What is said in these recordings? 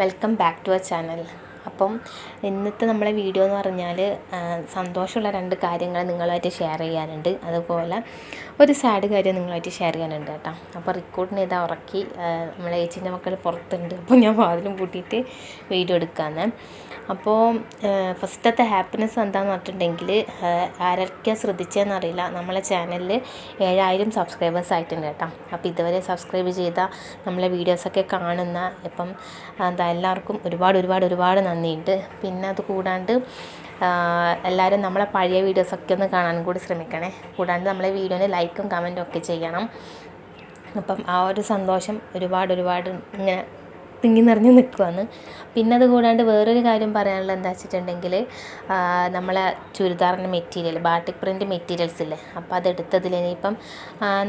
Welcome back to our channel. അപ്പം ഇന്നത്തെ നമ്മളെ വീഡിയോ എന്ന് പറഞ്ഞാൽ സന്തോഷമുള്ള രണ്ട് കാര്യങ്ങൾ നിങ്ങളുമായിട്ട് ഷെയർ ചെയ്യാനുണ്ട്. അതുപോലെ ഒരു സാഡ് കാര്യം നിങ്ങളുമായിട്ട് ഷെയർ ചെയ്യാനുണ്ട് കേട്ടോ. അപ്പോൾ റിക്കോർഡിന് ഇതാ ഉറക്കി നമ്മളെ ഏച്ചിന്റെ മക്കൾ പുറത്തുണ്ട്. അപ്പോൾ ഞാൻ വാതിലും പൂട്ടിയിട്ട് വീഡിയോ എടുക്കാമെന്ന് അപ്പോൾ ഫസ്റ്റത്തെ ഹാപ്പിനെസ് എന്താണെന്ന് പറഞ്ഞിട്ടുണ്ടെങ്കിൽ ആരൊക്കെ ശ്രദ്ധിച്ചതെന്നറിയില്ല നമ്മളെ ചാനലിൽ ഏഴായിരം സബ്സ്ക്രൈബേഴ്സ് ആയിട്ടുണ്ട് കേട്ടോ. അപ്പോൾ ഇതുവരെ സബ്സ്ക്രൈബ് ചെയ്ത നമ്മളെ വീഡിയോസൊക്കെ കാണുന്ന ഇപ്പം എന്താ എല്ലാവർക്കും ഒരുപാട് ഒരുപാട് ഒരുപാട് നന്ദിയുണ്ട്. പിന്നെ അത് കൂടാണ്ട് എല്ലാവരും നമ്മളെ പഴയ വീഡിയോസൊക്കെ ഒന്ന് കാണാൻ കൂടി ശ്രമിക്കണേ. കൂടാണ്ട് നമ്മളെ വീഡിയോനെ ലൈക്കും കമന്റും ഒക്കെ ചെയ്യണം. അപ്പം ആ ഒരു സന്തോഷം ഒരുപാട് ഒരുപാട് ഇങ്ങനെ തിങ്ങി നിറഞ്ഞ് നിൽക്കുവാണ്. പിന്നെ അത് കൂടാണ്ട് വേറൊരു കാര്യം പറയാനുള്ളത് എന്താ വെച്ചിട്ടുണ്ടെങ്കിൽ നമ്മളെ ചുരിദാറിന്റെ മെറ്റീരിയൽ ബാട്ടിക് പ്രിന്റ് മെറ്റീരിയൽസ് ഇല്ലേ അപ്പോൾ അത് എടുത്തതിൽ ഇനിയിപ്പം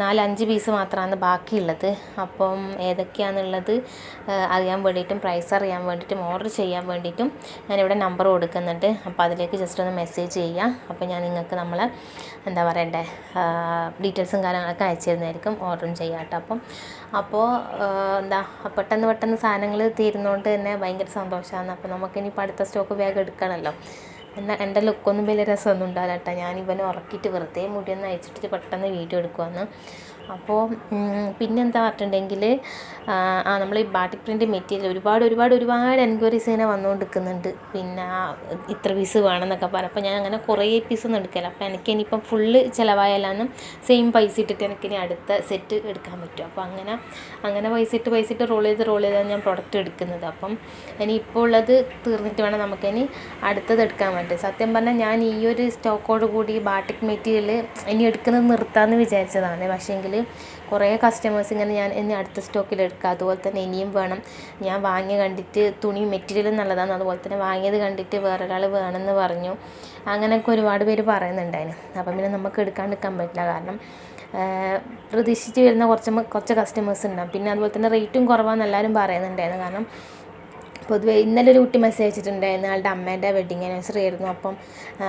നാലഞ്ച് പീസ് മാത്രമാണ് ബാക്കിയുള്ളത്. അപ്പം ഏതൊക്കെയാണെന്നുള്ളത് അറിയാൻ വേണ്ടിയിട്ടും പ്രൈസ് അറിയാൻ വേണ്ടിയിട്ടും ഓർഡർ ചെയ്യാൻ വേണ്ടിയിട്ടും ഞാനിവിടെ നമ്പർ കൊടുക്കുന്നുണ്ട്. അപ്പോൾ അതിലേക്ക് ജസ്റ്റ് ഒന്ന് മെസ്സേജ് ചെയ്യാം അപ്പോൾ ഞാൻ നിങ്ങൾക്ക് നമ്മളെ എന്താ പറയണ്ടേ ഡീറ്റെയിൽസും കാര്യങ്ങളൊക്കെ അയച്ചു തരുന്നതായിരിക്കും. ഓർഡറും ചെയ്യാം കേട്ടോ. അപ്പം അപ്പോൾ എന്താ പെട്ടെന്ന് പെട്ടെന്ന് സാധനങ്ങൾ തീരുന്നതുകൊണ്ട് തന്നെ ഭയങ്കര സന്തോഷമാണ് അപ്പോൾ നമുക്കിനി അടുത്ത സ്റ്റോക്ക് വേഗം എടുക്കണമല്ലോ എന്നാൽ എന്റെ ലുക്കൊന്നും വലിയ രസമൊന്നും ഉണ്ടാവില്ല കേട്ടോ. ഞാൻ ഇവനെ ഉറക്കിയിട്ട് വെറുതെ മുടിയൊന്ന് അയച്ചിട്ട് പെട്ടെന്ന് വീഡിയോ എടുക്കുവാന്ന്. അപ്പോൾ പിന്നെന്താ പറഞ്ഞിട്ടുണ്ടെങ്കിൽ ആ നമ്മൾ ഈ ബാട്ടിക് പ്രിന്റ് മെറ്റീരിയൽ ഒരുപാട് ഒരുപാട് ഒരുപാട് എൻക്വയറീസ് ഇങ്ങനെ വന്നുകൊണ്ടിരിക്കുന്നുണ്ട്. പിന്നെ ഇത്ര പീസ് വേണമെന്നൊക്കെ പറഞ്ഞു. അപ്പോൾ ഞാൻ അങ്ങനെ കുറേ പീസ് ഒന്നും എടുക്കില്ല. അപ്പോൾ എനിക്ക് ഇനിയിപ്പം ഫുള്ള് ചിലവായാലും സെയിം പൈസ ഇട്ടിട്ട് എനിക്ക് ഇനി അടുത്ത സെറ്റ് എടുക്കാൻ പറ്റും. അപ്പോൾ അങ്ങനെ അങ്ങനെ പൈസ ഇട്ട് പൈസ ഇട്ട് റോൾ ചെയ്ത് റോൾ ചെയ്താണ് ഞാൻ പ്രൊഡക്റ്റ് എടുക്കുന്നത്. അപ്പം ഇനി ഇപ്പോൾ ഉള്ളത് തീർന്നിട്ട് വേണം നമുക്കിനി അടുത്തത് എടുക്കാൻ പറ്റും സത്യം പറഞ്ഞാൽ ഞാൻ ഈ ഒരു സ്റ്റോക്കോട് കൂടി ബാട്ടിക് മെറ്റീരിയൽ ഇനി എടുക്കുന്നത് നിർത്താമെന്ന് വിചാരിച്ചതാണ്. പക്ഷേങ്കിൽ കുറേ കസ്റ്റമേഴ്സ് ഇങ്ങനെ ഞാൻ ഇനി അടുത്ത സ്റ്റോക്കിൽ എടുക്കുക അതുപോലെ തന്നെ ഇനിയും വേണം. ഞാൻ വാങ്ങി കണ്ടിട്ട് തുണി മെറ്റീരിയൽ നല്ലതാണ്. അതുപോലെ തന്നെ വാങ്ങിയത് കണ്ടിട്ട് വേറൊരാൾ വേണമെന്ന് പറഞ്ഞു. അങ്ങനെയൊക്കെ ഒരുപാട് പേര് പറയുന്നുണ്ടായിരുന്നു അപ്പം പിന്നെ നമുക്ക് എടുക്കാണ്ടിരിക്കാൻ പറ്റില്ല. കാരണം പ്രതീക്ഷിച്ച് വരുന്ന കുറച്ച് കുറച്ച് കസ്റ്റമേഴ്സ് ഉണ്ടാകും പിന്നെ അതുപോലെ തന്നെ റേറ്റും കുറവാണെന്ന് എല്ലാവരും പറയുന്നുണ്ടായിരുന്നു. കാരണം പൊതുവെ ഇന്നലെ ഒരു കുട്ടി മെസ്സേജ് അയച്ചിട്ടുണ്ടായിരുന്നു. ആളുടെ അമ്മേന്റെ വെഡിങ് ആനിവേഴ്സറി ആയിരുന്നു. അപ്പം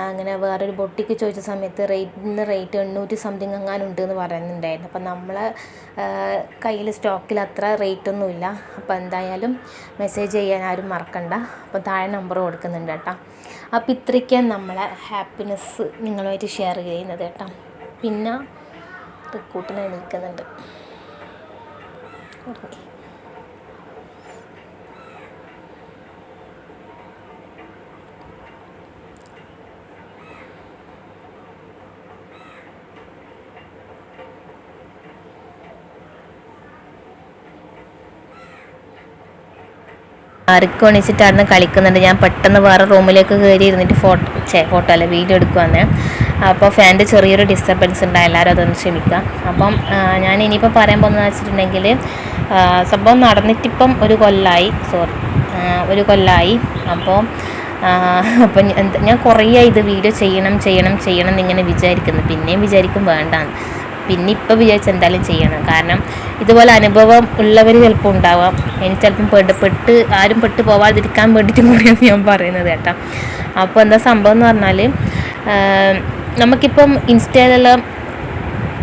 അങ്ങനെ വേറൊരു ബൊട്ടിക്ക് ചോദിച്ച സമയത്ത് റേറ്റിന് റേറ്റ് എണ്ണൂറ്റി സംതിങ് എങ്ങാനും ഉണ്ട് എന്ന് പറയുന്നുണ്ടായിരുന്നു. അപ്പം നമ്മളെ കയ്യിൽ സ്റ്റോക്കിൽ അത്ര റേറ്റ് ഒന്നുമില്ല അപ്പോൾ എന്തായാലും മെസ്സേജ് ചെയ്യാൻ ആരും മറക്കണ്ട. അപ്പോൾ താഴെ നമ്പർ കൊടുക്കുന്നുണ്ട് കേട്ടോ. അപ്പോൾ ഇത്രയ്ക്കാണ് നമ്മളെ ഹാപ്പിനെസ് നിങ്ങളുമായിട്ട് ഷെയർ ചെയ്യുന്നത് കേട്ടോ. പിന്നെ റിക്കൂട്ടിനെ നിൽക്കുന്നുണ്ട് ഓക്കെ ആർക്ക് ഒണിച്ചിട്ടായിരുന്നു കളിക്കുന്നുണ്ട്. ഞാൻ പെട്ടെന്ന് വേറെ റൂമിലേക്ക് കയറി ഇരുന്നിട്ട് ഫോട്ടോ ചേ ഫോട്ടോ അല്ല വീഡിയോ എടുക്കുവാന്ന് അപ്പോൾ ഫാന്റെ ചെറിയൊരു ഡിസ്റ്റർബൻസ് ഉണ്ടായി എല്ലാവരും അതൊന്ന് ക്ഷമിക്കാം അപ്പം ഞാൻ ഇനിയിപ്പോൾ പറയാൻ പോകുന്നതെന്ന് വെച്ചിട്ടുണ്ടെങ്കിൽ സംഭവം നടന്നിട്ടിപ്പം ഒരു കൊല്ലായി. സോറി ഒരു കൊല്ലായി. അപ്പോൾ അപ്പം ഞാൻ കുറേ ഇത് വീഡിയോ ചെയ്യണം ചെയ്യണം ചെയ്യണം എന്നിങ്ങനെ വിചാരിക്കുന്നു. പിന്നെയും വിചാരിക്കും വേണ്ടാന്ന്. പിന്നെ ഇപ്പോൾ വിചാരിച്ച് എന്തായാലും ചെയ്യണം. കാരണം ഇതുപോലെ അനുഭവം ഉള്ളവർ ചിലപ്പോൾ ഉണ്ടാവാം. എനിക്ക് ചിലപ്പം പെട്ട് പെട്ട് ആരും പെട്ട് പോവാതിരിക്കാൻ വേണ്ടിയിട്ടും കൂടിയാണ് ഞാൻ പറയുന്നത് കേട്ടോ. അപ്പോൾ എന്താ സംഭവം എന്ന് പറഞ്ഞാൽ നമുക്കിപ്പം ഇൻസ്റ്റയിലെല്ലാം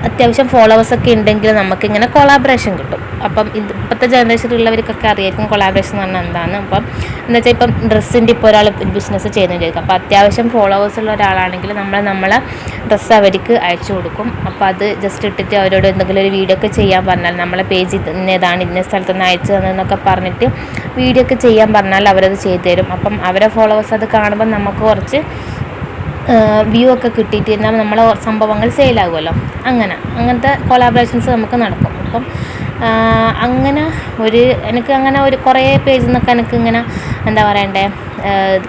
അത്യാവശ്യം ഫോളോവേഴ്സൊക്കെ ഉണ്ടെങ്കിൽ നമുക്ക് ഇങ്ങനെ കൊളാബറേഷൻ കിട്ടും. അപ്പം ഇപ്പോഴത്തെ ജനറേഷനിലുള്ളവർക്കൊക്കെ അറിയായിരിക്കും കൊളാബറേഷൻ എന്ന് പറഞ്ഞാൽ എന്താണ്. അപ്പം എന്ന് വെച്ചാൽ ഇപ്പം ഡ്രസ്സിന്റെ ഇപ്പോൾ ഒരാൾ ബിസിനസ് ചെയ്യുന്നുണ്ടായിരിക്കും. അപ്പോൾ അത്യാവശ്യം ഫോളോവേഴ്സ് ഉള്ള ഒരാളാണെങ്കിൽ നമ്മൾ നമ്മളെ ഡ്രസ്സ് അവർക്ക് അയച്ചു കൊടുക്കും. അപ്പോൾ അത് ജസ്റ്റ് ഇട്ടിട്ട് അവരോട് എന്തെങ്കിലും ഒരു വീഡിയോ ഒക്കെ ചെയ്യാൻ പറഞ്ഞാൽ നമ്മളെ പേജ് ഇന്നേതാണ് ഇന്ന സ്ഥലത്ത് നിന്ന് അയച്ചു തന്നതെന്നൊക്കെ പറഞ്ഞിട്ട് വീഡിയോ ഒക്കെ ചെയ്യാൻ പറഞ്ഞാൽ അവരത് ചെയ്തു തരും. അപ്പം അവരെ ഫോളോവേഴ്സ് അത് കാണുമ്പോൾ നമുക്ക് കുറച്ച് വ്യൂ ഒക്കെ കിട്ടിയിട്ട് നമ്മളെ സംഭവങ്ങൾ സെയിലാകുമല്ലോ അങ്ങനെ അങ്ങനത്തെ കൊളാബറേഷൻസ് നമുക്ക് നടക്കും. അപ്പം അങ്ങനെ ഒരു എനിക്ക് അങ്ങനെ ഒരു കുറേ പേജിൽ നിന്നൊക്കെ എനിക്ക് ഇങ്ങനെ എന്താ പറയണ്ടേ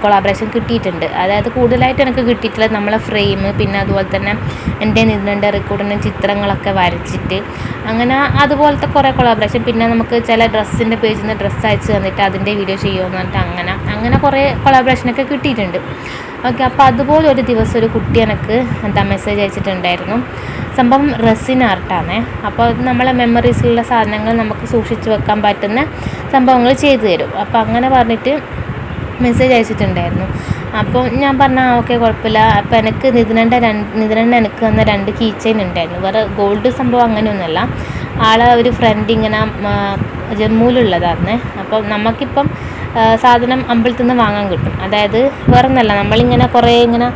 കൊളാബറേഷൻ കിട്ടിയിട്ടുണ്ട്. അതായത് കൂടുതലായിട്ട് എനിക്ക് കിട്ടിയിട്ടുള്ളത് നമ്മളെ ഫ്രെയിം പിന്നെ അതുപോലെ തന്നെ എന്റെ നിന്നുണ്ട് റെക്കോർഡിന്റെ ചിത്രങ്ങളൊക്കെ വരച്ചിട്ട് അങ്ങനെ അതുപോലത്തെ കുറേ കൊളാബറേഷൻ പിന്നെ നമുക്ക് ചില ഡ്രസ്സിന്റെ പേജിൽ നിന്ന് ഡ്രസ്സ് അയച്ച് തന്നിട്ട് അതിന്റെ വീഡിയോ ചെയ്യുമെന്ന് പറഞ്ഞിട്ട് അങ്ങനെ അങ്ങനെ കുറേ കൊളാബറേഷനൊക്കെ കിട്ടിയിട്ടുണ്ട്. ഓക്കെ അപ്പോൾ അതുപോലെ ഒരു ദിവസം ഒരു കുട്ടി എനിക്ക് എന്താ മെസ്സേജ് അയച്ചിട്ടുണ്ടായിരുന്നു. സംഭവം റെസിൻ ആർട്ടാണ്. അപ്പോൾ അത് നമ്മളെ മെമ്മറീസിലുള്ള സാധനങ്ങൾ നമുക്ക് സൂക്ഷിച്ച് വെക്കാൻ പറ്റുന്ന സംഭവങ്ങൾ ചെയ്തു തരും. അപ്പോൾ അങ്ങനെ പറഞ്ഞിട്ട് മെസ്സേജ് അയച്ചിട്ടുണ്ടായിരുന്നു. അപ്പോൾ ഞാൻ പറഞ്ഞ ഓക്കെ കുഴപ്പമില്ല. അപ്പോൾ എനിക്ക് നിതിനന്റെ രണ്ട് നിതിനണ്ട എനിക്ക് തന്ന രണ്ട് കീ ചെയിൻ ഉണ്ടായിരുന്നു. വേറെ ഗോൾഡ് സംഭവം അങ്ങനെയൊന്നുമല്ല. ആളെ ഒരു ഫ്രണ്ട് ഇങ്ങനെ ജമ്മുവിലുള്ളതാണ് അപ്പം നമുക്കിപ്പം ആ, സാധനം അമ്പലത്തിൽ നിന്ന് വാങ്ങാൻ കിട്ടും. അതായത് വേറെ ഒന്നല്ല നമ്മളിങ്ങനെ കുറേ ഇങ്ങനെ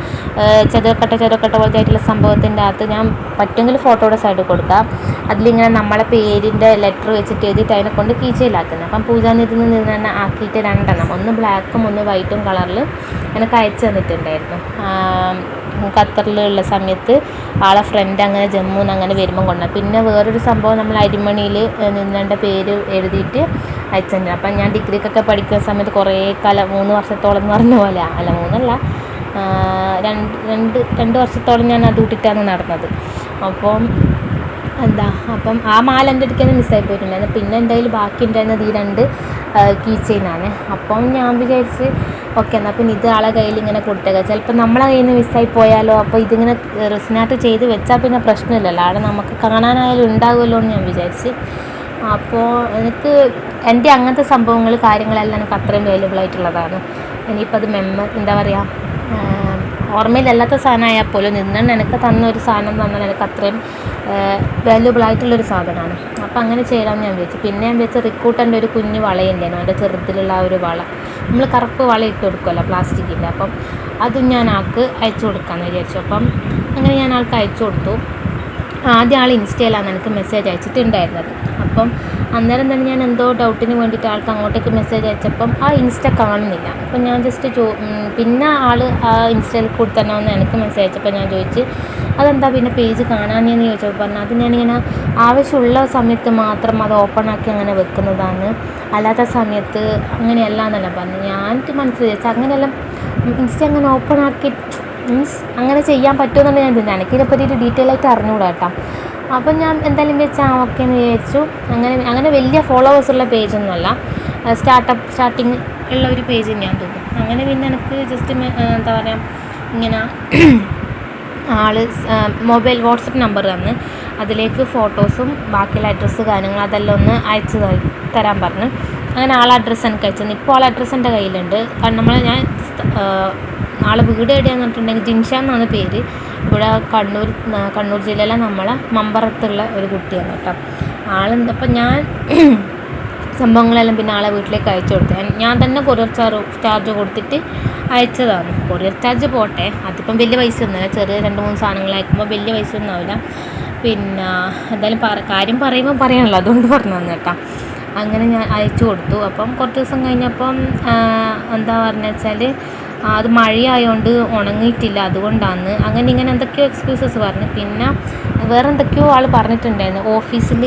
ചെറുക്കട്ട ചെറുക്കട്ട പോലത്തെ ആയിട്ടുള്ള സംഭവത്തിന്റെ അകത്ത് ഞാൻ പറ്റുമെങ്കിൽ ഫോട്ടോയുടെ സൈഡിൽ കൊടുക്കാം. അതിലിങ്ങനെ നമ്മളെ പേരിന്റെ ലെറ്റർ വെച്ചിട്ട് എഴുതിയിട്ട് അതിനെ കൊണ്ട് കീച്ചയിലാക്കുന്നത്. അപ്പം പൂജാനിധിയിൽ നിന്ന് തന്നെ ആക്കിയിട്ട് രണ്ടെണ്ണം ഒന്ന് ബ്ലാക്കും ഒന്ന് വൈറ്റും കളറിൽ എനിക്ക് അയച്ചു തന്നിട്ടുണ്ടായിരുന്നു. ഖത്തറിലുള്ള സമയത്ത് ആളെ ഫ്രണ്ട് അങ്ങനെ ജമ്മുന്ന് അങ്ങനെ വരുമ്പം കൊണ്ട പിന്നെ വേറൊരു സംഭവം നമ്മൾ അരിമണിയിൽ നിന്നേണ്ട പേര് എഴുതിയിട്ട് അയച്ചിട്ടുണ്ട് അപ്പം ഞാൻ ഡിഗ്രിക്കൊക്കെ പഠിക്കുന്ന സമയത്ത് കുറേ കാലം മൂന്ന് വർഷത്തോളം എന്ന് പറഞ്ഞ പോലെ. അല്ല മൂന്നല്ല. രണ്ട് രണ്ട് രണ്ട് വർഷത്തോളം ഞാൻ അത് ഇട്ടിട്ടാണ് നടന്നത്. അപ്പം എന്താ അപ്പം ആ മാല എന്റെ നിന്ന് മിസ്സായി പോയിട്ടുണ്ടായിരുന്നു. പിന്നെ എന്റെ കയ്യിൽ ബാക്കി ഉണ്ടായിരുന്നത് ഈ രണ്ട് കീ ചെയിനാണ് അപ്പം ഞാൻ വിചാരിച്ച് ഓക്കെ എന്നാൽ പിന്നെ ഇത് ആളെ കയ്യിൽ ഇങ്ങനെ കൊടുത്തേക്കാം. ചിലപ്പോൾ നമ്മളെ കയ്യിൽ നിന്ന് മിസ്സായി പോയാലോ അപ്പോൾ ഇതിങ്ങനെ റിസിനായിട്ട് ചെയ്ത് വെച്ചാൽ പിന്നെ പ്രശ്നമില്ലല്ലോ. ആടെ നമുക്ക് കാണാനായാലും ഉണ്ടാകുമല്ലോ എന്ന് ഞാൻ വിചാരിച്ച് അപ്പോൾ എനിക്ക് എന്റെ അങ്ങനത്തെ സംഭവങ്ങൾ കാര്യങ്ങളെല്ലാം എനിക്ക് അത്രയും വാല്യുബിൾ ആയിട്ടുള്ളതാണ്. ഇനിയിപ്പോൾ അത് മെമ്മ എന്താ പറയുക ഓർമ്മയിലല്ലാത്ത സാധനമായാൽ പോലും നിന്നാണ് എനിക്ക് തന്ന ഒരു സാധനം തന്നാൽ എനിക്ക് അത്രയും വാല്യുബിൾ ആയിട്ടുള്ളൊരു സാധനമാണ്. അപ്പോൾ അങ്ങനെ ചെയ്യണമെന്ന് ഞാൻ വിചാരിച്ചു. പിന്നെ ഞാൻ വിചാരിച്ച റിക്കൂട്ടന്റെ ഒരു കുഞ്ഞു വളയുണ്ടായിരുന്നു. എന്റെ ചെറുതിലുള്ള ഒരു വള. നമ്മൾ കറുപ്പ് വള ഇട്ട് കൊടുക്കുമല്ലോ പ്ലാസ്റ്റിക്കിന്റെ. അപ്പം അതും ഞാൻ ആൾക്ക് അയച്ചു കൊടുക്കാമെന്ന് വിചാരിച്ചു. അപ്പം അങ്ങനെ ഞാൻ ആൾക്ക് അയച്ചു കൊടുത്തു. ആദ്യം ആൾ ഇൻസ്റ്റയിലാണ് എനിക്ക് മെസ്സേജ് അയച്ചിട്ടുണ്ടായിരുന്നത്. അപ്പം അന്നേരം തന്നെ ഞാൻ എന്തോ ഡൗട്ടിന് വേണ്ടിയിട്ട് ആൾക്ക് അങ്ങോട്ടേക്ക് മെസ്സേജ് അയച്ചപ്പം ആ ഇൻസ്റ്റ കാണുന്നില്ല. അപ്പം ഞാൻ ജസ്റ്റ് ചോ പിന്നെ ആൾ ആ ഇൻസ്റ്റയിൽ കൂടി തന്നെ വന്ന് എനിക്ക് മെസ്സേജ് അയച്ചപ്പോൾ ഞാൻ ചോദിച്ച് അതെന്താ പിന്നെ പേജ് കാണാനെന്ന് ചോദിച്ചപ്പോൾ പറഞ്ഞു അത് ഞാനിങ്ങനെ ആവശ്യമുള്ള സമയത്ത് മാത്രം അത് ഓപ്പൺ ആക്കി അങ്ങനെ വെക്കുന്നതാണ്. അല്ലാത്ത സമയത്ത് അങ്ങനെയല്ല എന്നല്ല പറഞ്ഞു. ഞാൻ മനസ്സിലാക്കി അങ്ങനെയെല്ലാം ഇൻസ്റ്റ അങ്ങനെ ഓപ്പൺ ആക്കി മീൻസ് അങ്ങനെ ചെയ്യാൻ പറ്റുമെന്നാണ് ഞാൻ ചിന്ത എനിക്കിതിനെ പറ്റിയിട്ട് ഡീറ്റെയിൽ ആയിട്ട് അറിഞ്ഞുകൂടാ കേട്ടോ. അപ്പം ഞാൻ എന്തായാലും വെച്ചാൽ ഓക്കെ എന്ന് വിചാരിച്ചു. അങ്ങനെ അങ്ങനെ വലിയ ഫോളോവേഴ്സ് ഉള്ള പേജൊന്നുമല്ല സ്റ്റാർട്ടപ്പ് സ്റ്റാർട്ടിങ് ഉള്ള ഒരു പേജ് ഞാൻ തോന്നും അങ്ങനെ പിന്നെ എനിക്ക് ജസ്റ്റ് എന്താ പറയുക ഇങ്ങനെ ആൾ മൊബൈൽ വാട്സപ്പ് നമ്പർ തന്ന്. അതിലേക്ക് ഫോട്ടോസും ബാക്കിയുള്ള അഡ്രസ്സ് കാര്യങ്ങൾ അതെല്ലാം ഒന്ന് അയച്ചു തരാൻ പറഞ്ഞു. അങ്ങനെ ആൾ അഡ്രസ്സ് എനിക്ക് അയച്ചു ഇപ്പോൾ ആൾ അഡ്രസ്സ് എന്റെ കയ്യിലുണ്ട്. കാരണം നമ്മൾ ഞാൻ ആളെ വീട് എവിടെയാണെന്ന് പറഞ്ഞിട്ടുണ്ടെങ്കിൽ ജിൻഷ എന്നാണ് പേര്. ഇവിടെ കണ്ണൂർ കണ്ണൂർ ജില്ലയിലെ നമ്മളെ മമ്പറത്തുള്ള ഒരു കുട്ടിയാണ് കേട്ടോ. ആളെന്താ അപ്പം ഞാൻ സംഭവങ്ങളെല്ലാം പിന്നെ ആളെ വീട്ടിലേക്ക് അയച്ചു കൊടുത്തു. ഞാൻ- തന്നെ കൊറിയർ ചാർജ് ചാർജ് കൊടുത്തിട്ട് അയച്ചതാണ്. കൊറിയർ ചാർജ് പോട്ടെ. അതിപ്പം വലിയ പൈസ ഒന്നുമില്ല. ചെറിയ രണ്ട് മൂന്ന് സാധനങ്ങൾ അയക്കുമ്പോൾ വലിയ പൈസ ഒന്നും ആവില്ല പിന്നെ എന്തായാലും പറ കാര്യം പറയുമ്പോൾ പറയണല്ലോ അതുകൊണ്ട് പറഞ്ഞു തന്നെ കേട്ടോ. അങ്ങനെ ഞാൻ അയച്ചു കൊടുത്തു. അപ്പം കുറച്ച് ദിവസം കഴിഞ്ഞപ്പം എന്താ പറഞ്ഞ വെച്ചാൽ അത് മഴയായതുകൊണ്ട് ഉണങ്ങിയിട്ടില്ല അതുകൊണ്ടാണ് അങ്ങനെ ഇങ്ങനെ എന്തൊക്കെയോ എക്സ്ക്യൂസസ് പറഞ്ഞു. പിന്നെ വേറെ എന്തൊക്കെയോ ആൾ പറഞ്ഞിട്ടുണ്ടായിരുന്നു. ഓഫീസിൽ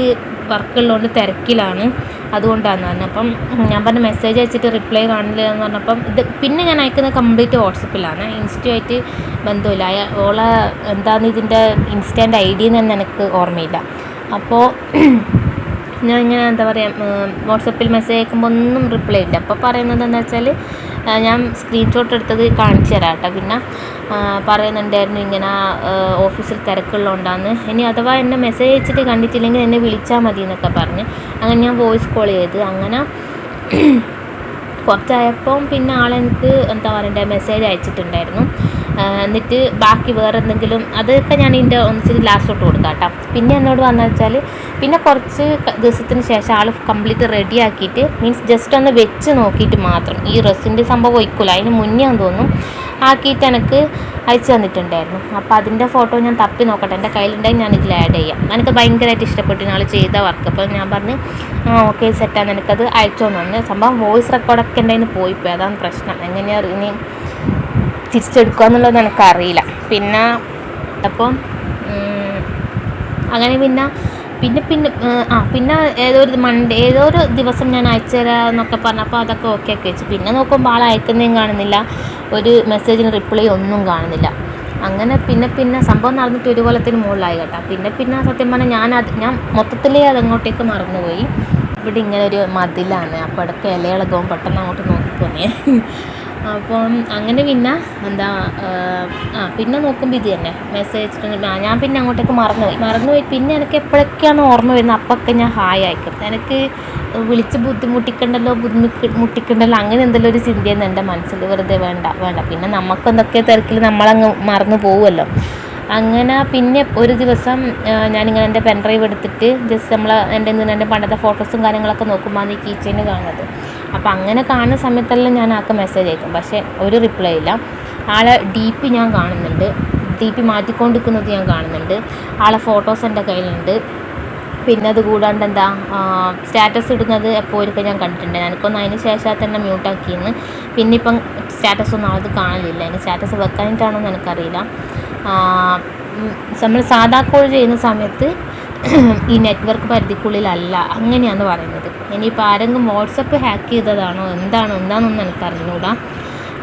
വർക്കുള്ളതുകൊണ്ട് തിരക്കിലാണ് അതുകൊണ്ടാണ് പറഞ്ഞു. അപ്പം ഞാൻ പറഞ്ഞ മെസ്സേജ് അയച്ചിട്ട് റിപ്ലൈ കാണില്ല എന്ന് പറഞ്ഞപ്പം ഇത് പിന്നെ ഞാൻ അയക്കുന്നത് കംപ്ലീറ്റ് വാട്സപ്പിലാണ്. ഇൻസ്റ്റയുമായിട്ട് ബന്ധമില്ല ഓളെ എന്താണ് ഇതിന്റെ ഇൻസ്റ്റന്റ് ഐ ഡി എന്ന് തന്നെ എനിക്ക് ഓർമ്മയില്ല. അപ്പോൾ ഞാൻ ഞാൻ എന്താ പറയുക വാട്സപ്പിൽ മെസ്സേജ് അയക്കുമ്പോൾ ഒന്നും റിപ്ലൈ ഇല്ല. അപ്പോൾ പറയുന്നത് എന്താ വെച്ചാൽ ഞാൻ സ്ക്രീൻഷോട്ട് എടുത്തത് കാണിച്ചു തരാം കേട്ടോ. പിന്നെ പറയുന്നുണ്ടായിരുന്നു ഇങ്ങനെ ഓഫീസിൽ തിരക്കുള്ളതുകൊണ്ടാന്ന് ഇനി അഥവാ എന്നെ മെസ്സേജ് അയച്ചിട്ട് കണ്ടിട്ടില്ലെങ്കിൽ എന്നെ വിളിച്ചാൽ മതി എന്നൊക്കെ പറഞ്ഞ് അങ്ങനെ ഞാൻ വോയിസ് കോൾ ചെയ്ത്. അങ്ങനെ കുറച്ചായപ്പം പിന്നെ ആളെനിക്ക് എന്താ പറയണ്ടേ മെസ്സേജ് അയച്ചിട്ടുണ്ടായിരുന്നു. എന്നിട്ട് ബാക്കി വേറെ എന്തെങ്കിലും അതൊക്കെ ഞാൻ ഇതിന്റെ ഒന്നിച്ചിട്ട് ലാസ്റ്റോട്ട് കൊടുക്കാം കേട്ടോ. പിന്നെ എന്നോട് വന്നു വെച്ചാൽ പിന്നെ കുറച്ച് ദിവസത്തിന് ശേഷം ആൾ കംപ്ലീറ്റ് റെഡി ആക്കിയിട്ട് മീൻസ് ജസ്റ്റ് ഒന്ന് വെച്ച് നോക്കിയിട്ട് മാത്രം. ഈ ഡ്രസ്സിന്റെ സംഭവം ഒഴിക്കില്ല അതിന് മുന്നേ എന്ന് തോന്നും ആക്കിയിട്ട് എനിക്ക് അയച്ചു തന്നിട്ടുണ്ടായിരുന്നു. അപ്പോൾ അതിന്റെ ഫോട്ടോ ഞാൻ തപ്പി നോക്കട്ടെ. എന്റെ കയ്യിലുണ്ടെങ്കിൽ ഞാൻ ഇതിൽ ആഡ് ചെയ്യാം. എനിക്ക് ഭയങ്കരമായിട്ട് ഇഷ്ടപ്പെട്ടു ആൾ ചെയ്ത വർക്ക് അപ്പോൾ ഞാൻ പറഞ്ഞ് ആ ഓക്കെ സെറ്റാണ് എനിക്കത് അയച്ചോന്ന് പറഞ്ഞു. സംഭവം വോയിസ് റെക്കോർഡൊക്കെ എന്റെ പോയി പോയിപ്പോയി അതാണ് പ്രശ്നം. എങ്ങനെയാണ് ഇനി തിരിച്ചെടുക്കുക എന്നുള്ളത് എനിക്കറിയില്ല. പിന്നെ അപ്പം അങ്ങനെ പിന്നെ പിന്നെ പിന്നെ ആ പിന്നെ ഏതോ ഒരു മൺഡേ ഏതോ ഒരു ദിവസം ഞാൻ അയച്ചുതരാന്നൊക്കെ പറഞ്ഞപ്പോൾ അതൊക്കെ ഓക്കെ ആക്കി വെച്ചു. പിന്നെ നോക്കുമ്പോൾ ആൾ അയക്കുന്നതും കാണുന്നില്ല. ഒരു മെസ്സേജിന് റിപ്ലൈ ഒന്നും കാണുന്നില്ല. അങ്ങനെ പിന്നെ പിന്നെ സംഭവം നടന്നിട്ട് ഒരു കൊല്ലത്തിന് മുകളിലായി കേട്ടോ. പിന്നെ പിന്നെ സത്യം പറഞ്ഞാൽ ഞാൻ അത് ഞാൻ മൊത്തത്തിലേ അതങ്ങോട്ടേക്ക് മറന്നുപോയി. ഇവിടെ ഇങ്ങനെ ഒരു മതിലാണ്. അപ്പോൾ ഇടയ്ക്ക് ഇലയിളകവും പെട്ടെന്ന് അങ്ങോട്ട് നോക്കി നോക്കിപ്പോന്നേ. അപ്പം അങ്ങനെ പിന്നെ എന്താ ആ, പിന്നെ നോക്കുമ്പോൾ ഇത് തന്നെ. മെസ്സേജ് ഞാൻ പിന്നെ അങ്ങോട്ടേക്ക് മറന്നുപോയി. മറന്നുപോയി പിന്നെ എനിക്ക് എപ്പോഴൊക്കെയാണ് ഓർമ്മ വരുന്നത് അപ്പൊക്കെ ഞാൻ ഹായ് അയക്കും എനിക്ക് വിളിച്ച് ബുദ്ധിമുട്ടിക്കണ്ടല്ലോ ബുദ്ധിമുട്ടിക്കണ്ടല്ലോ മുട്ടിക്കണ്ടല്ലോ അങ്ങനെ എന്തെങ്കിലും ഒരു ചിന്തയെന്ന് എന്റെ മനസ്സിൽ വെറുതെ വേണ്ട വേണ്ട. പിന്നെ നമുക്ക് എന്തൊക്കെ തിരക്കിൽ നമ്മളങ്ങ് മറന്നു പോവുമല്ലോ. അങ്ങനെ പിന്നെ ഒരു ദിവസം ഞാനിങ്ങനെ എന്റെ പെൻ ഡ്രൈവ് എടുത്തിട്ട് ജസ്റ്റ് നമ്മൾ എന്റെ എന്റെ പണ്ടത്തെ ഫോട്ടോസും കാര്യങ്ങളൊക്കെ നോക്കുമ്പോൾ ഈ കീ കാണുന്നത്. അപ്പോൾ അങ്ങനെ കാണുന്ന സമയത്തെല്ലാം ഞാൻ ആൾക്ക് മെസ്സേജ് അയക്കും. പക്ഷേ ഒരു റിപ്ലൈ ഇല്ല. ആളെ ഡി പി ഞാൻ കാണുന്നുണ്ട്. ഡി പി മാറ്റിക്കൊണ്ടിരിക്കുന്നത് ഞാൻ കാണുന്നുണ്ട്. ആളെ ഫോട്ടോസ് എന്റെ കയ്യിലുണ്ട്. പിന്നെ അത് കൂടാണ്ട് എന്താ സ്റ്റാറ്റസ് ഇടുന്നത് എപ്പോഴൊക്കെ ഞാൻ കണ്ടിട്ടുണ്ട്. എനിക്കൊന്ന് അതിന് ശേഷം തന്നെ മ്യൂട്ടാക്കിയെന്ന് പിന്നെ ഇപ്പം സ്റ്റാറ്റസ് ഒന്നും ആളത് കാണലില്ല. അതിന് സ്റ്റാറ്റസ് വെക്കാനായിട്ടാണോ എന്ന് എനിക്കറിയില്ല നമ്മൾ സാധാ കോൾ ചെയ്യുന്ന സമയത്ത് ഈ നെറ്റ്വർക്ക് പരിധിക്കുള്ളിലല്ല. അങ്ങനെയാണ് പറയുന്നത്. ഇനിയിപ്പോൾ ആരെങ്കിലും വാട്സപ്പ് ഹാക്ക് ചെയ്തതാണോ? എന്താണോ? എന്താണെന്നൊന്നും എനിക്ക് അറിഞ്ഞുകൂടാ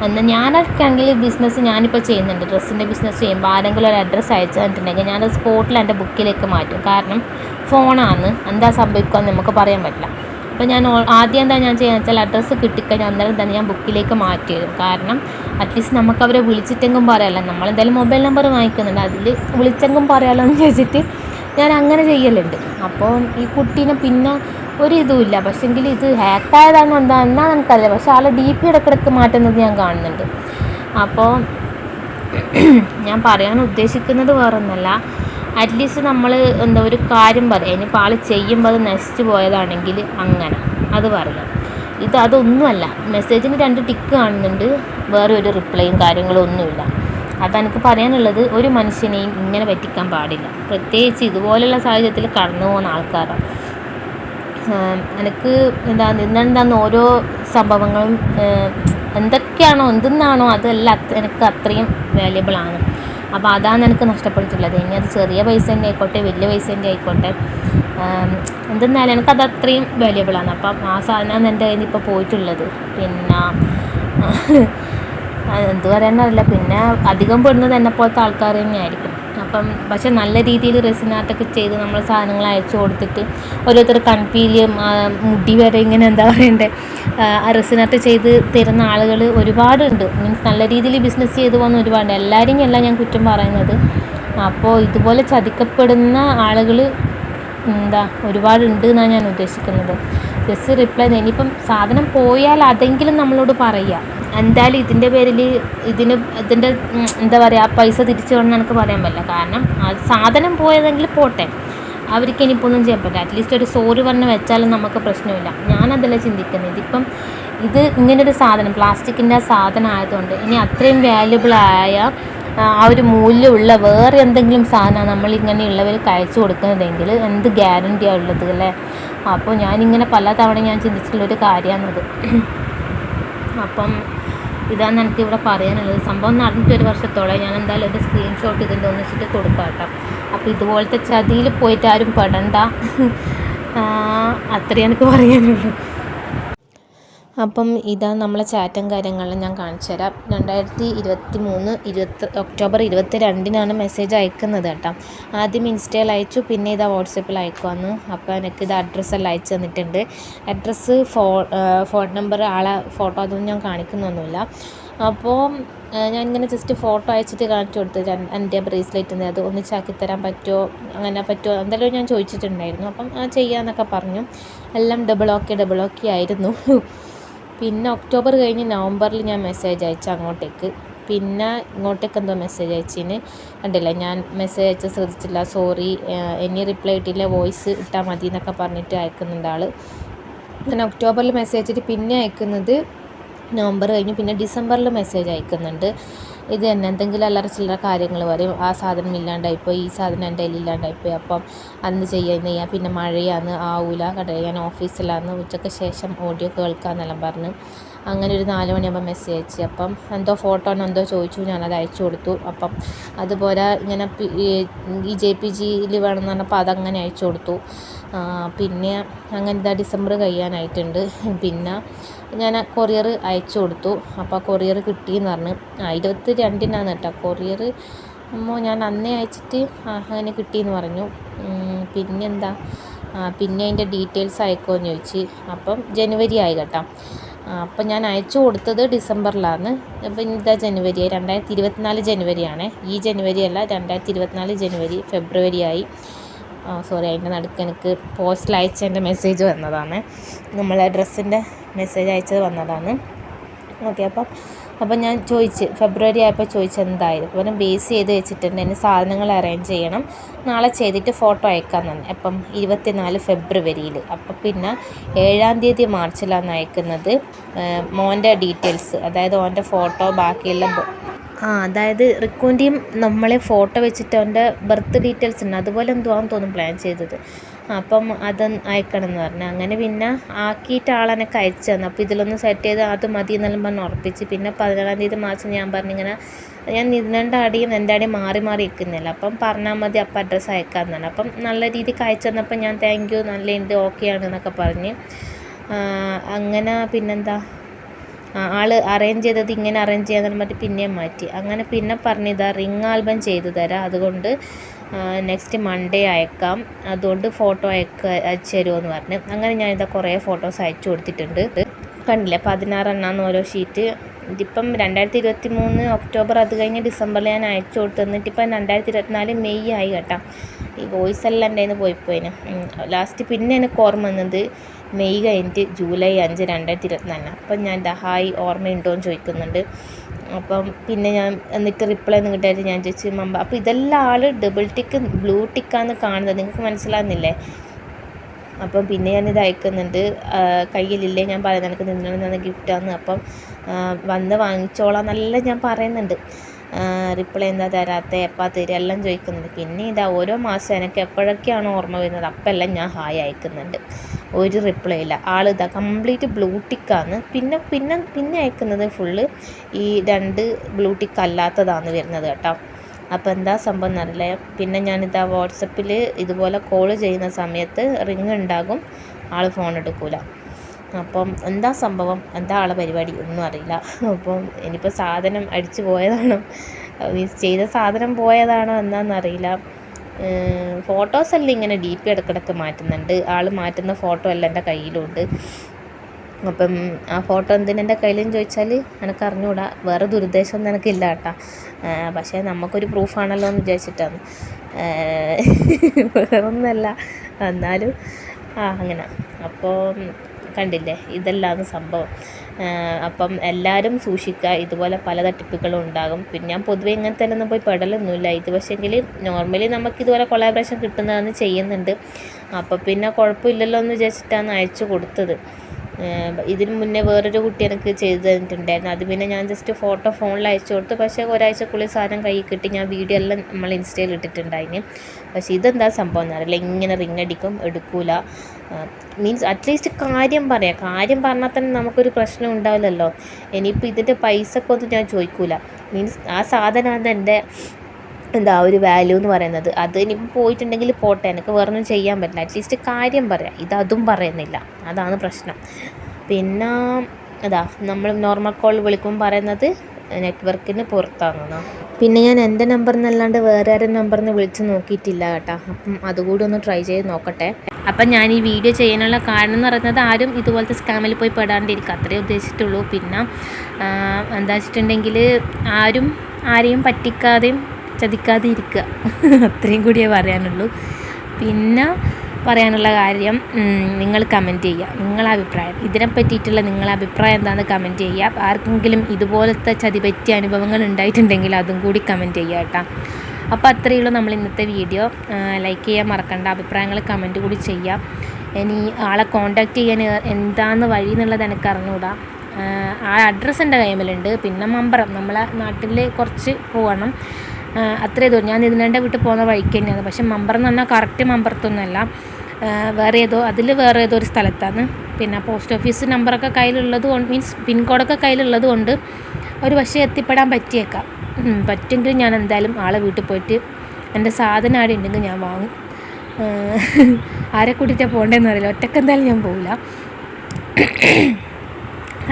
എന്നാൽ ഞാനൊക്കെയാണെങ്കിൽ ബിസിനസ് ഞാനിപ്പോൾ ചെയ്യുന്നുണ്ട്. ഡ്രസ്സിന്റെ ബിസിനസ് ചെയ്യുമ്പോൾ ആരെങ്കിലും ഒരു അഡ്രസ്സ് അയച്ചു തന്നിട്ടുണ്ടെങ്കിൽ ഞാനത് സ്പോട്ടിൽ എന്റെ ബുക്കിലേക്ക് മാറ്റും. കാരണം ഫോണാണ്. എന്താ സംഭവിക്കുക എന്ന് നമുക്ക് പറയാൻ പറ്റില്ല. അപ്പോൾ ഞാൻ ആദ്യം എന്താ ഞാൻ ചെയ്യുക വെച്ചാൽ അഡ്രസ്സ് കിട്ടിക്കഴിഞ്ഞാൽ അന്നേരം തന്നെ ഞാൻ ബുക്കിലേക്ക് മാറ്റി തരും കാരണം അറ്റ്ലീസ്റ്റ് നമുക്ക് അവരെ വിളിച്ചിട്ടെങ്കിലും പറയാമല്ലോ നമ്മളെന്തായാലും മൊബൈൽ നമ്പർ വാങ്ങിക്കുന്നുണ്ട്. അതിൽ വിളിച്ചെങ്കിലും പറയാമല്ലോ എന്ന് ചോദിച്ചിട്ട് ഞാൻ അങ്ങനെ ചെയ്യലുണ്ട്. അപ്പോൾ ഈ കുട്ടീനെ പിന്നെ ഒരു ഇതുമില്ല പക്ഷെങ്കിൽ ഇത് ഹാക്കായതാണോ എന്താ എന്നാ എനിക്കറിയില്ല പക്ഷെ ആളെ ഡി പി ഇടക്കിടക്ക് മാറ്റുന്നത് ഞാൻ കാണുന്നുണ്ട്. അപ്പോൾ ഞാൻ പറയാൻ ഉദ്ദേശിക്കുന്നത് വേറൊന്നല്ല. അറ്റ്ലീസ്റ്റ് നമ്മൾ എന്താ ഒരു കാര്യം പറയാം. ഇനിയിപ്പോൾ ആൾ ചെയ്യുമ്പോൾ അത് നശിച്ചു പോയതാണെങ്കിൽ അങ്ങനെ. അത് പറയാം. ഇത് അതൊന്നുമല്ല. മെസ്സേജിന് രണ്ട് ടിക്ക് കാണുന്നുണ്ട്. വേറെ ഒരു റിപ്ലൈയും കാര്യങ്ങളും ഒന്നുമില്ല. അതെനിക്ക് പറയാനുള്ളത് ഒരു മനുഷ്യനെയും ഇങ്ങനെ പറ്റിക്കാൻ പാടില്ല. പ്രത്യേകിച്ച് ഇതുപോലെയുള്ള സാഹചര്യത്തിൽ കടന്നു പോകുന്ന ആൾക്കാരാണ് എനിക്ക് എന്താ നിന്നെന്താന്ന് ഓരോ സംഭവങ്ങളും എന്തൊക്കെയാണോ എന്തെന്നാണോ അതെല്ലാം അത് എനിക്ക് അത്രയും വാല്യബിൾ ആണ്. അപ്പോൾ അതാണ് എനിക്ക് നഷ്ടപ്പെട്ടിട്ടുള്ളത്. ഇനി അത് ചെറിയ പൈസേന്റെ ആയിക്കോട്ടെ വലിയ പൈസേന്റെ ആയിക്കോട്ടെ. എന്തെന്നാലും എനിക്കത് അത്രയും വാല്യബിളാണ് അപ്പം ആ സാധനമാണ് എന്റെ കയ്യിൽ നിന്ന് ഇപ്പോൾ പോയിട്ടുള്ളത്. പിന്നെ എന്ത് പറയാനറിയില്ല പിന്നെ അധികം പെടുന്നത് എന്നെ പോലത്തെ ആൾക്കാർ തന്നെയായിരിക്കും. അപ്പം പക്ഷെ നല്ല രീതിയിൽ റെസിൻ ആർട്ടൊക്കെ ചെയ്ത് നമ്മൾ സാധനങ്ങൾ അയച്ചു കൊടുത്തിട്ട് ഓരോരുത്തർ കൺപീലിയും മുടി വരെ ഇങ്ങനെ എന്താ പറയണ്ടേ ആ റെസിൻ ആർട്ട് ചെയ്ത് തരുന്ന ആളുകൾ ഒരുപാടുണ്ട്. മീൻസ് നല്ല രീതിയിൽ ബിസിനസ് ചെയ്തു പോകുന്ന ഒരുപാട് എല്ലാവരെയും അല്ല ഞാൻ കുറ്റം പറയുന്നത്. അപ്പോൾ ഇതുപോലെ ചതിക്കപ്പെടുന്ന ആളുകൾ എന്താ ഒരുപാടുണ്ട് എന്നാണ് ഞാൻ ഉദ്ദേശിക്കുന്നത്. ജസ്റ്റ് റിപ്ലൈ ഇനിയിപ്പം സാധനം പോയാൽ അതെങ്കിലും നമ്മളോട് പറയുക. എന്തായാലും ഇതിന്റെ പേരിൽ ഇതിന് ഇതിന്റെ എന്താ പറയുക പൈസ തിരിച്ചു വേണം എനിക്ക് പറയാൻ പറ്റില്ല. കാരണം അത് സാധനം പോയതെങ്കിൽ പോട്ടെ. അവർക്ക് ഇനിയിപ്പോൾ ഒന്നും ചെയ്യാൻ പറ്റില്ല. അറ്റ്ലീസ്റ്റ് ഒരു സോറി പറഞ്ഞ് വെച്ചാലും നമുക്ക് പ്രശ്നമില്ല. ഞാനതല്ല ചിന്തിക്കുന്നത്. ഇതിപ്പം ഇത് ഇങ്ങനൊരു സാധനം പ്ലാസ്റ്റിക്കിന്റെ സാധനം ആയതുകൊണ്ട് ഇനി അത്രയും ആയ ആ ഒരു മൂല്യമുള്ള വേറെ എന്തെങ്കിലും സാധനമാണ് നമ്മൾ അയച്ചു കൊടുക്കുന്നതെങ്കിൽ എന്ത് ഗ്യാരണ്ടിയാണ് ഉള്ളത് അല്ലേ? അപ്പോൾ ഞാനിങ്ങനെ പല തവണ ഞാൻ ചിന്തിച്ചിട്ടുള്ളൊരു കാര്യമാണത്. അപ്പം ഇതാണ് എനിക്ക് ഇവിടെ പറയാനുള്ളത്. സംഭവം നടന്നിട്ട് ഒരു വർഷത്തോളം ഞാൻ എന്തായാലും ഒരു സ്ക്രീൻഷോട്ട് ഇതിന്റെ ഒന്നിച്ചിട്ട് കൊടുക്കാം കേട്ടോ അപ്പോൾ ഇതുപോലത്തെ ചതിയിൽ പോയിട്ട് ആരും പെടണ്ട. അത്രേ എനിക്ക് പറയാനുള്ളൂ. അപ്പം ഇതാ നമ്മളെ ചാറ്റും കാര്യങ്ങളും ഞാൻ കാണിച്ചു തരാം. രണ്ടായിരത്തി ഇരുപത്തി മൂന്ന് ഇരുപത്തി ഒക്ടോബർ ഇരുപത്തി രണ്ടിനാണ് മെസ്സേജ് അയക്കുന്നത് കേട്ടോ. ആദ്യം ഇൻസ്റ്റയിൽ അയച്ചു പിന്നെ ഇതാ വാട്സപ്പിൽ അയക്കുവാന്ന്. അപ്പോൾ എനിക്ക് ഇത് അഡ്രസ്സെല്ലാം അയച്ചു തന്നിട്ടുണ്ട്. അഡ്രസ്സ് ഫോ ഫോൺ നമ്പർ ആളെ ഫോട്ടോ അതൊന്നും ഞാൻ കാണിക്കുന്നൊന്നുമില്ല. അപ്പോൾ ഞാൻ ഇങ്ങനെ ജസ്റ്റ് ഫോട്ടോ അയച്ചിട്ട് കാണിച്ചു കൊടുത്തു. എന്റെ ബ്രേസ്ലെറ്റ് അത് ഒന്നിച്ചാക്കി തരാൻ പറ്റുമോ? അങ്ങനെ പറ്റുമോ? എന്തെല്ലാം ഞാൻ ചോദിച്ചിട്ടുണ്ടായിരുന്നു. അപ്പം ആ ചെയ്യാമെന്നൊക്കെ പറഞ്ഞു. എല്ലാം ഡബിൾ ഓക്കെ ഡബിൾ ഓക്കെ ആയിരുന്നു. പിന്നെ ഒക്ടോബർ കഴിഞ്ഞ് നവംബറിൽ ഞാൻ മെസ്സേജ് അയച്ചു അങ്ങോട്ടേക്ക്. പിന്നെ ഇങ്ങോട്ടേക്ക് എന്തോ മെസ്സേജ് അയച്ചിന്. കണ്ടില്ല? ഞാൻ മെസ്സേജ് അയച്ച് ശ്രദ്ധിച്ചില്ല. സോറി ഇനി റിപ്ലൈ ഇട്ടില്ല വോയിസ് ഇട്ടാൽ മതി എന്നൊക്കെ പറഞ്ഞിട്ട് അയക്കുന്നുണ്ട് ആൾ ഞാൻ ഒക്ടോബറിൽ മെസ്സേജ് അയച്ചിട്ട് പിന്നെ അയക്കുന്നത് നവംബർ കഴിഞ്ഞ് പിന്നെ ഡിസംബറിൽ മെസ്സേജ് അയക്കുന്നുണ്ട്. ഇത് തന്നെ. എന്തെങ്കിലും അല്ലറ ചില്ലറ കാര്യങ്ങൾ പറയും ആ സാധനം ഇല്ലാണ്ടായിപ്പോയി ഈ സാധനം എന്റെ കയ്യിൽ ഇല്ലാണ്ടായിപ്പോയി അപ്പം അന്ന് ചെയ്യാൻ ചെയ്യാം പിന്നെ മഴയാന്ന് ആവൂല. കട ഞാൻ ഓഫീസിലാന്ന് ഉച്ചയ്ക്ക് ശേഷം ഓഡിയോ കേൾക്കാമെന്നെല്ലാം പറഞ്ഞു. അങ്ങനെ ഒരു നാല് മണിയാകുമ്പോൾ മെസ്സേജ് അയച്ചു. അപ്പം എന്തോ ഫോട്ടോ എന്തോ ചോദിച്ചു. ഞാനത് അയച്ചു കൊടുത്തു. അപ്പം അതുപോലെ ഇങ്ങനെ ഈ- ജെ പി ജിയിൽ വേണമെന്ന് പറഞ്ഞപ്പോൾ അതങ്ങനെ അയച്ചു കൊടുത്തു. പിന്നെ അങ്ങനെ ഇതാ ഡിസംബർ കഴിയാനായിട്ടുണ്ട്. പിന്നെ ഞാൻ കൊറിയർ അയച്ചു കൊടുത്തു. അപ്പോൾ കൊറിയർ കിട്ടിയെന്ന് പറഞ്ഞു. ആ ഇരുപത്തി രണ്ടിനാണ് കേട്ടോ കൊറിയർ. അമ്മോ ഞാൻ അന്നേ അയച്ചിട്ട് അങ്ങനെ കിട്ടിയെന്ന് പറഞ്ഞു. പിന്നെന്താ? പിന്നെ അതിന്റെ ഡീറ്റെയിൽസ് അയക്കുമെന്ന് ചോദിച്ചു. അപ്പം ജനുവരി ആയി കേട്ടോ. അപ്പം ഞാൻ അയച്ചു കൊടുത്തത് ഡിസംബറിലാണ്. അപ്പം ഇതാ ജനുവരി. രണ്ടായിരത്തി ഇരുപത്തിനാല് ജനുവരിയാണ്. ഈ ജനുവരി അല്ല രണ്ടായിരത്തി ഇരുപത്തിനാല് ജനുവരി ഫെബ്രുവരി ആയി. സോറി അതിന്റെ നടുക്ക് എനിക്ക് പോസ്റ്റിൽ അയച്ചതിന്റെ മെസ്സേജ് വന്നതാണ്. നമ്മളെ ഡ്രസ്സിന്റെ മെസ്സേജ് അയച്ചത് വന്നതാണ്. ഓക്കെ അപ്പം അപ്പം ഞാൻ ചോദിച്ച് ഫെബ്രുവരി ആയപ്പോൾ ചോദിച്ചു എന്തായാലും. അപ്പോൾ ബേസ് ചെയ്ത് വെച്ചിട്ടുണ്ട്. അതിന് സാധനങ്ങൾ അറേഞ്ച് ചെയ്യണം. നാളെ ചെയ്തിട്ട് ഫോട്ടോ അയക്കാൻ തന്നെ അപ്പം ഇരുപത്തിനാല് ഫെബ്രുവരിയിൽ അപ്പം പിന്നെ ഏഴാം തീയതി മാർച്ചിലാണ് അയക്കുന്നത്. മോന്റെ ഡീറ്റെയിൽസ് അതായത് ഓന്റെ ഫോട്ടോ ബാക്കിയുള്ള ആ അതായത് റിക്കുവിന്റെയും നമ്മളെ ഫോട്ടോ വെച്ചിട്ട് അവന്റെ ബർത്ത് ഡീറ്റെയിൽസ് ഉണ്ട്. അതുപോലെ എന്തോ ആണെന്ന് തോന്നുന്നു പ്ലാൻ ചെയ്തത്. അപ്പം അത് അയക്കണം എന്ന് പറഞ്ഞു. അങ്ങനെ പിന്നെ ആക്കിയിട്ട് ആളെനക്ക് അയച്ചു തന്നു. അപ്പോൾ ഇതിലൊന്ന് സെറ്റ് ചെയ്ത് അത് മതി എന്നെല്ലാം പറഞ്ഞ് ഉറപ്പിച്ച്. പിന്നെ പതിനേഴാം തീയതി മാസം ഞാൻ പറഞ്ഞിങ്ങനെ ഞാൻ നിന്നണ്ട അടിയും എന്റെ അടിയും മാറി മാറി നിൽക്കുന്നില്ല. അപ്പം പറഞ്ഞാൽ മതി അപ്പം അഡ്രസ്സ് അയക്കാൻ തന്നെ. അപ്പം നല്ല രീതിക്ക് അയച്ചു തന്നപ്പോൾ ഞാൻ താങ്ക് യു നല്ല ഉണ്ട് ഓക്കെ ആണ് എന്നൊക്കെ പറഞ്ഞ്. അങ്ങനെ പിന്നെന്താ? ആൾ അറേഞ്ച് ചെയ്തത് ഇങ്ങനെ അറേഞ്ച് ചെയ്യാന്ന് പറഞ്ഞിട്ട് പിന്നെയും മാറ്റി. അങ്ങനെ പിന്നെ പറഞ്ഞിതാ റിങ് ആൽബം ചെയ്തു തരാം. അതുകൊണ്ട് നെക്സ്റ്റ് മൺഡേ അയക്കാം. അതുകൊണ്ട് ഫോട്ടോ അയക്ക അയച്ചു തരുമെന്ന് പറഞ്ഞു. അങ്ങനെ ഞാനിതാ കുറേ ഫോട്ടോസ് അയച്ചു കൊടുത്തിട്ടുണ്ട്. കണ്ടില്ലേ പതിനാറെണ്ണാന്ന് ഓരോ ഷീറ്റ് ഇതിപ്പം രണ്ടായിരത്തി ഇരുപത്തി മൂന്ന് ഒക്ടോബർ അത് കഴിഞ്ഞ് ഡിസംബറിൽ ഞാൻ അയച്ചു കൊടുത്തു എന്നിട്ട് ഇപ്പം രണ്ടായിരത്തി ഇരുപത്തിനാല് മെയ് ആയി കേട്ടോ. ഈ വോയിസ് എല്ലാം എന്റെ കയ്യിൽ പോയി പോയിന് ലാസ്റ്റ് പിന്നെ എനിക്ക് ഓർമ്മ വന്നത് മെയ് കഴിഞ്ഞിട്ട് ജൂലൈ അഞ്ച് രണ്ടായിരത്തി ഇരുപത്തിനാലിന്. അപ്പം ഞാൻ ഹായ് ഓർമ്മയുണ്ടോ? എന്ന് ചോദിക്കുന്നുണ്ട്. അപ്പം പിന്നെ ഞാൻ എന്നിട്ട് റിപ്ലൈ ഒന്നും കിട്ടായിട്ട് ഞാൻ ചോദിച്ചു മമ്പ അപ്പോൾ ഇതെല്ലാം ആൾ ഡബിൾ ടിക്ക് ബ്ലൂ ടിക്കാന്ന് കാണുന്നത് നിങ്ങൾക്ക് മനസ്സിലാകുന്നില്ലേ അപ്പം പിന്നെ ഞാനിത് അയക്കുന്നുണ്ട് കയ്യിലില്ലേ? ഞാൻ പറയുന്നത് എനിക്ക് നിന്നിട്ട് ഗിഫ്റ്റാന്ന് അപ്പം വന്ന് വാങ്ങിച്ചോളാം നല്ല ഞാൻ പറയുന്നുണ്ട്. റിപ്ലൈ എന്താ തരാത്തത് എപ്പാ തരിക എല്ലാം ചോദിക്കുന്നുണ്ട്. പിന്നെ ഇതാ ഓരോ മാസം എനിക്ക് എപ്പോഴൊക്കെയാണ് ഓർമ്മ വരുന്നത്? അപ്പെല്ലാം ഞാൻ ഹായ് അയക്കുന്നുണ്ട്. ഒരു റിപ്ലൈ ഇല്ല. ആൾ ഇതാ കംപ്ലീറ്റ് ബ്ലൂ പിന്നെ പിന്നെ പിന്നെ അയക്കുന്നത് ഫുള്ള് ഈ രണ്ട് ബ്ലൂ ടിക്ക് അല്ലാത്തതാണ് വരുന്നത് കേട്ടോ. അപ്പോൾ എന്താ സംഭവം എന്നറിയില്ല. പിന്നെ ഞാനിതാ വാട്സപ്പിൽ ഇതുപോലെ കോൾ ചെയ്യുന്ന സമയത്ത് റിങ് ഉണ്ടാകും. ആൾ ഫോൺ എടുക്കില്ല അപ്പം എന്താ സംഭവം? എന്താ ആളെ പരിപാടി? ഒന്നും അറിയില്ല. അപ്പം ഇനിയിപ്പോൾ സാധനം അടിച്ചു പോയതാണോ? മീൻസ് ചെയ്ത സാധനം പോയതാണോ എന്താണെന്നറിയില്ല ഫോട്ടോസെല്ലാം ഇങ്ങനെ ഡി പി ഇടക്കിടക്ക് മാറ്റുന്നുണ്ട്. ആൾ മാറ്റുന്ന ഫോട്ടോ എല്ലാം എന്റെ കയ്യിലുണ്ട്. അപ്പം ആ ഫോട്ടോ എന്തിനാ എന്റെ കയ്യിലെന്ന് ചോദിച്ചാൽ എനിക്ക് അറിഞ്ഞുകൂടാ വേറെ ദുരുദ്ദേശമൊന്നും എനിക്കില്ല കേട്ടോ. പക്ഷേ നമുക്കൊരു പ്രൂഫാണല്ലോ എന്ന് വിചാരിച്ചിട്ടാണ്. വേറൊന്നുമല്ല. എന്നാലും ആ അങ്ങനെ. അപ്പോൾ കണ്ടില്ലേ? ഇതെല്ലാം സംഭവം. അപ്പം എല്ലാവരും സൂക്ഷിക്കുക. ഇതുപോലെ പല തട്ടിപ്പുകളും ഉണ്ടാകും. പിന്നെ ഞാൻ പൊതുവെ ഇങ്ങനത്തെ ഒന്നും പോയി പെടലൊന്നുമില്ല. ഇത് പക്ഷേങ്കിൽ നോർമലി നമുക്ക് ഇതുപോലെ കൊളാബറേഷൻ കിട്ടുന്നതാണ് ചെയ്യുന്നുണ്ട്. അപ്പോൾ പിന്നെ കുഴപ്പമില്ലല്ലോ എന്ന് വിചാരിച്ചിട്ടാണ് അയച്ചു കൊടുത്തത്. ഇതിന് മുന്നേ വേറൊരു കുട്ടി എനിക്ക് ചെയ്തു തന്നിട്ടുണ്ടായിരുന്നു. അത് പിന്നെ ഞാൻ ജസ്റ്റ് ഫോട്ടോ ഫോണിൽ അയച്ചു കൊടുത്തു. പക്ഷേ ഒരാഴ്ചക്കുള്ളിൽ സാധനം കയ്യിൽ കിട്ടി. ഞാൻ വീഡിയോ എല്ലാം നമ്മൾ ഇൻസ്റ്റയിൽ ഇട്ടിട്ടുണ്ടായിന്. പക്ഷേ ഇതെന്താ സംഭവം എന്നറിയില്ല ഇങ്ങനെ റിങ് അടിക്കും എടുക്കൂല. മീൻസ് അറ്റ്ലീസ്റ്റ് കാര്യം പറയാം. കാര്യം പറഞ്ഞാൽ തന്നെ നമുക്കൊരു പ്രശ്നം ഉണ്ടാവില്ലല്ലോ. ഇനിയിപ്പോൾ ഇതിന്റെ പൈസക്കൊന്നും ഞാൻ ചോദിക്കൂല. മീൻസ് ആ സാധനമാണ് എന്റെ എന്താ ഒരു വാല്യൂ എന്ന് പറയുന്നത്. അത് ഇനിയിപ്പോൾ പോയിട്ടുണ്ടെങ്കിൽ പോട്ടെ. എനിക്ക് വേറൊന്നും ചെയ്യാൻ പറ്റില്ല. അറ്റ്ലീസ്റ്റ് കാര്യം പറയാം. ഇതതും പറയുന്നില്ല. അതാണ് പ്രശ്നം. പിന്നെ അതാ നമ്മൾ നോർമൽ കോൾ വിളിക്കുമ്പോൾ പറയുന്നത് നെറ്റ്വർക്കിന് പുറത്താണെന്നോ. പിന്നെ ഞാൻ എന്റെ നമ്പറിൽ നിന്നല്ലാണ്ട് വേറെ ആരും നമ്പറിൽ നിന്ന് വിളിച്ച് നോക്കിയിട്ടില്ല കേട്ടോ. അപ്പം അതുകൂടി ഒന്ന് ട്രൈ ചെയ്ത് നോക്കട്ടെ. അപ്പം ഞാൻ ഈ വീഡിയോ ചെയ്യാനുള്ള കാരണം എന്ന് പറയുന്നത് ആരും ഇതുപോലത്തെ സ്കാമിൽ പോയി പെടാണ്ടിരിക്കുക. അത്രേ ഉദ്ദേശിച്ചിട്ടുള്ളൂ. പിന്നെ എന്താ വെച്ചിട്ടുണ്ടെങ്കിൽ ആരും ആരെയും പറ്റിക്കാതെയും ചതിക്കാതെ ഇരിക്കുക. അത്രയും കൂടിയേ പറയാനുള്ളൂ. പിന്നെ പറയാനുള്ള കാര്യം നിങ്ങൾ കമന്റ് ചെയ്യുക. നിങ്ങളുടെ അഭിപ്രായം. ഇതിനെ പറ്റിയിട്ടുള്ള നിങ്ങളെ അഭിപ്രായം എന്താണെന്ന് കമന്റ് ചെയ്യുക. ആർക്കെങ്കിലും ഇതുപോലത്തെ ചതി പറ്റിയ അനുഭവങ്ങൾ ഉണ്ടായിട്ടുണ്ടെങ്കിൽ അതും കൂടി കമന്റ് ചെയ്യുക കേട്ടോ. അപ്പോൾ അത്രയേ ഉള്ളൂ നമ്മൾ ഇന്നത്തെ വീഡിയോ. ലൈക്ക് ചെയ്യാൻ മറക്കണ്ട. അഭിപ്രായങ്ങൾ കമന്റ് കൂടി ചെയ്യാം. ഇനി ആളെ കോണ്ടാക്ട് ചെയ്യാൻ എന്താണെന്ന് വഴി എന്നുള്ളത് എനിക്ക് അറിഞ്ഞുകൂടാ ആ അഡ്രസ്സ് എന്റെ കൈമിലുണ്ട്. പിന്നെ മമ്പറം. നമ്മളെ നാട്ടിൽ കുറച്ച് പോകണം അത്രേ ദൂരം ഞാൻ ഇതിനെ വീട്ടിൽ പോകുന്ന വഴിക്ക് തന്നെയാണ്. പക്ഷെ മമ്പറം എന്ന് പറഞ്ഞാൽ കറക്റ്റ് മമ്പറത്തൊന്നുമല്ല. വേറെ ഏതോ അതിൽ വേറെ ഏതോ ഒരു സ്ഥലത്താണ്. പിന്നെ പോസ്റ്റ് ഓഫീസ് നമ്പറൊക്കെ കയ്യിലുള്ളത് കൊണ്ട് മീൻസ് പിൻകോഡൊക്കെ കയ്യിലുള്ളത് കൊണ്ട് ഒരു പക്ഷേ എത്തിപ്പെടാൻ പറ്റിയേക്കാം. പറ്റുമെങ്കിൽ ഞാൻ എന്തായാലും ആളെ വീട്ടിൽ പോയിട്ട് എന്റെ സാധനം ആടെ ഉണ്ടെങ്കിൽ ഞാൻ വാങ്ങും. ആരെ കൂട്ടിയിട്ടാണ് പോകേണ്ടതെന്ന് അറിയില്ല. ഒറ്റയ്ക്ക് എന്തായാലും ഞാൻ പോകില്ല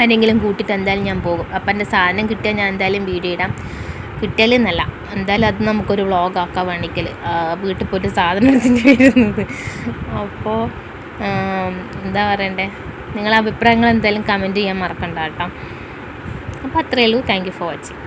ആരെങ്കിലും കൂട്ടിയിട്ട് എന്തായാലും ഞാൻ പോകും. അപ്പം എന്റെ സാധനം കിട്ടിയാൽ ഞാൻ എന്തായാലും വീഡിയോ ഇടാം. കിട്ടിയാലെന്നല്ല എന്തായാലും അത് നമുക്കൊരു വ്ളോഗാക്കാൻ വേണമെങ്കിൽ വീട്ടിൽ പോയിട്ട് സാധനം എടുത്തിട്ട് വരുന്നത് അപ്പോൾ എന്താ പറയണ്ടേ? നിങ്ങളെ അഭിപ്രായങ്ങൾ എന്തായാലും കമന്റ് ചെയ്യാൻ മറക്കണ്ട കേട്ടോ. അപ്പോൾ അത്രയേ ഉള്ളൂ. Thank you for watching